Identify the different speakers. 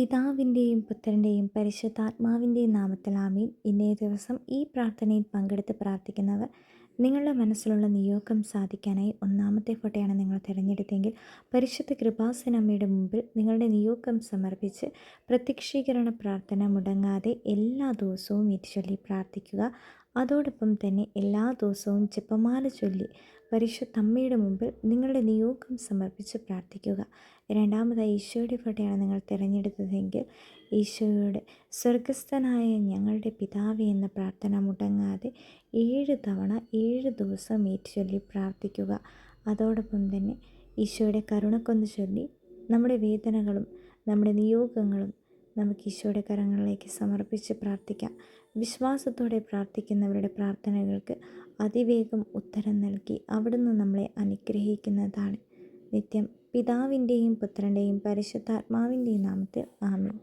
Speaker 1: പിതാവിന്റെയും പുത്രന്റെയും പരിശുദ്ധാത്മാവിന്റെയും നാമത്തിൽ ആമീൻ. ഇന്നേ ദിവസം ഈ പ്രാർത്ഥനയിൽ പങ്കെടുത്ത് പ്രാർത്ഥിക്കുന്നവർ നിങ്ങളുടെ മനസ്സിലുള്ള നിയോഗം സാധിക്കാനായി ഒന്നാമത്തെ ഫോട്ടോയാണ് നിങ്ങൾ തിരഞ്ഞെടുത്തെങ്കിൽ പരിശുദ്ധ കൃപാസനമ്മയുടെ മുമ്പിൽ നിങ്ങളുടെ നിയോഗം സമർപ്പിച്ച് പ്രത്യക്ഷീകരണ പ്രാർത്ഥന മുടങ്ങാതെ എല്ലാ ദിവസവും ഏറ്റുചൊല്ലി പ്രാർത്ഥിക്കുക. അതോടൊപ്പം തന്നെ എല്ലാ ദിവസവും ജപമാല ചൊല്ലി പരിശുദ്ധമ്മയുടെ മുമ്പിൽ നിങ്ങളുടെ നിയോഗം സമർപ്പിച്ച് പ്രാർത്ഥിക്കുക. രണ്ടാമതായി ഈശോയുടെ ഫോട്ടോയാണ് നിങ്ങൾ തിരഞ്ഞെടുത്തതെങ്കിൽ ഈശോയുടെ സ്വർഗസ്ഥനായ ഞങ്ങളുടെ പിതാവ് എന്ന പ്രാർത്ഥന മുടങ്ങാതെ ഏഴ് തവണ ഏഴ് ദിവസം ചൊല്ലി പ്രാർത്ഥിക്കുക. അതോടൊപ്പം തന്നെ ഈശോയുടെ കരുണക്കൊന്ന് ചൊല്ലി നമ്മുടെ വേദനകളും നമ്മുടെ നിയോഗങ്ങളും നമുക്ക് ഈശോയുടെ കരങ്ങളിലേക്ക് സമർപ്പിച്ച് പ്രാർത്ഥിക്കാം. വിശ്വാസത്തോടെ പ്രാർത്ഥിക്കുന്നവരുടെ പ്രാർത്ഥനകൾക്ക് അതിവേഗം ഉത്തരം നൽകി അവിടുന്ന് നമ്മളെ അനുഗ്രഹിക്കുന്നതാണ്. നിത്യം പിതാവിന്റെയും പുത്രന്റെയും പരിശുദ്ധാത്മാവിന്റെയും നാമത്തിൽ ആമീൻ.